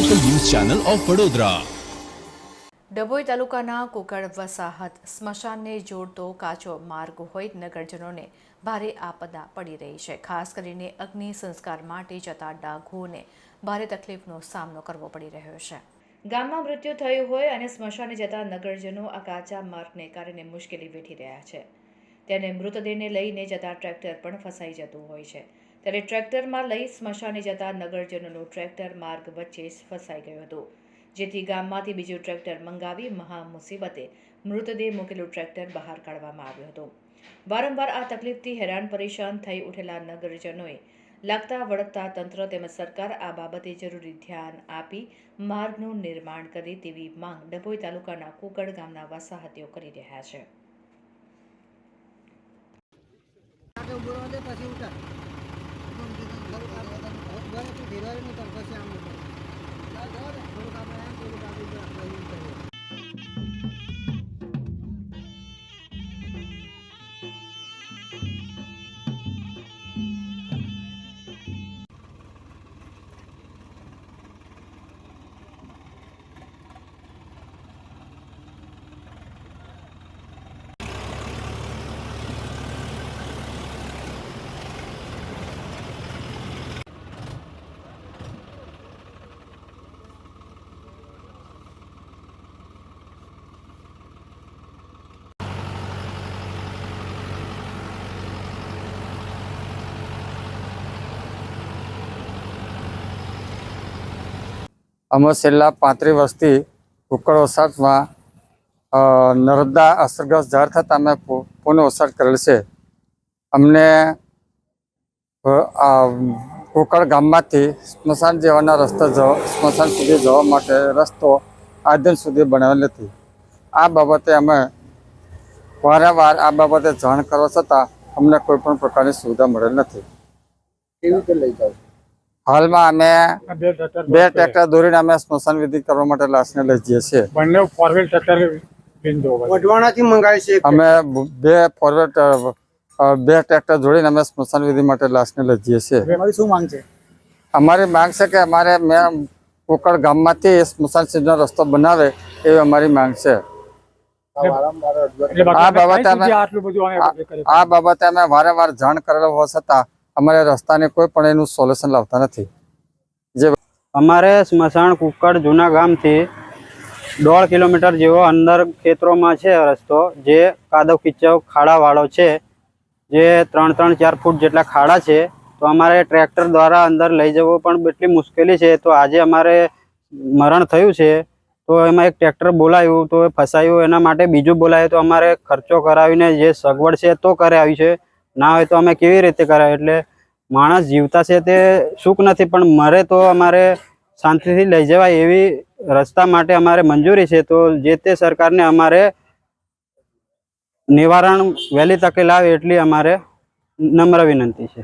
Channel of Vadodara Dabhoi તાલુકાના cooked વસાહત સ્મશાનને જોડતો કાચો માર્ગ હોય નગરજનોને ભારે આપદા પડી રહી છે. ખાસ કરીને અગ્નિ સંસ્કાર માટે જતા ડાઘોને ભારે તકલીફનો સામનો કરવો પડી રહ્યો છે. ગામમાં મૃત્યુ થયું હોય અને સ્મશાને જતા નગરજનો આ કાચા માર્ગને કારણે મુશ્કેલી વેઠી રહ્યા છે. તેને મૃતદેહને લઈને જતા ટ્રેક્ટર પણ ફસાઈ જતું હોય છે. ત્યારે ટ્રેક્ટરમાં લઈ સ્મશાને જતા નગરજનોનું ટ્રેક્ટર માર્ગ વચ્ચે ફસાઈ ગયું હતું, જેથી ગામમાંથી બીજું ટ્રેક્ટર મંગાવી મહા મુસીબતે મૃતદેહ મૂકેલું ટ્રેક્ટર બહાર કાઢવામાં આવ્યું હતું. વારંવાર આ તકલીફથી હેરાન પરેશાન થઈ ઉઠેલા નગરજનોએ લાગતા વળગતા તંત્ર તેમજ સરકાર આ બાબતે જરૂરી ધ્યાન આપી માર્ગનું નિર્માણ કરે તેવી માંગ ડભોઈ તાલુકાના કુકડ ગામના વસાહતીઓ કરી રહ્યા છે. આગળ ઊભો દે પછી ઉતાર થોડુંક આપણે એમ થોડુંક આપણે અમે છેલ્લા પાંત્રીસ વર્ષથી કુકળ વસાહતમાં નર્મદા અસરગ્રસ્ત જાહેર થતાં અમે પુ- પુનઃ વસાહત કરેલ છે. અમને અ, ગામમાંથી સ્મશાન જવાના રસ્તા સ્મશાન સુધી જવા માટે રસ્તો આજ સુધી બનાવેલ નથી આ બાબતે અમે વારંવાર આ બાબતે જાણ કરવા છતાં અમને કોઈ પણ પ્રકારની સુવિધા મળેલ નથી. કેવી રીતે લઈ જાવ હાલમાં અમે બે ટ્રેક્ટર દોરીને અમે સ્મશાન વિધિ કરવા માટે લાશને લઈ જઈએ છીએ. બંને ફોર વ્હીલ ટ્રેક્ટર વઢવાણાથી મંગાવી છે અમે બે ફોરવર્ડ બે ટ્રેક્ટર જોડીને અમે સ્મશાન વિધિ માટે લાશને લઈ જઈએ છીએ. અમારી શું માંગ છે? અમારી માંગ છે કે અમારે મેં કોકડ ગામમાંથી સ્મશાન સિંહનો રસ્તો બનાવે એવી અમારી માંગ છે. આ બાબતે અમે આ બાબતે અમે વારંવાર જાણ કરેલો હોવા છતાં અમારે રસ્તાને કોઈ પણ એનું સોલ્યુશન લાવતા નથી. જે અમારે સ્મશાન કુકડ જૂના ગામથી દોઢ કિલોમીટર જેવો અંદર ખેતરોમાં છે રસ્તો, જે કાદવ કિચવ ખાડાવાળો છે. જે ત્રણ ત્રણ ચાર ફૂટ જેટલા ખાડા છે. તો અમારે ટ્રેક્ટર દ્વારા અંદર લઈ જવું પણ એટલી મુશ્કેલી છે. તો આજે અમારે મરણ થયું છે. તો એમાં એક ટ્રેક્ટર બોલાયું, તો એ ફસાયું. એના માટે બીજું બોલાયું, તો અમારે ખર્ચો કરાવીને જે સગવડ છે તો કરાવી છે. ના હોય તો અમે કેવી રીતે કરાય? એટલે માણસ જીવતા છે તે સુખ નથી, પણ મરે તો અમારે શાંતિથી લઈ જવાય એવી રસ્તા માટે અમારે મંજૂરી છે. તો જે તે સરકારને અમારે નિવારણ વહેલી તકે લાવે એટલી અમારે નમ્ર વિનંતી છે.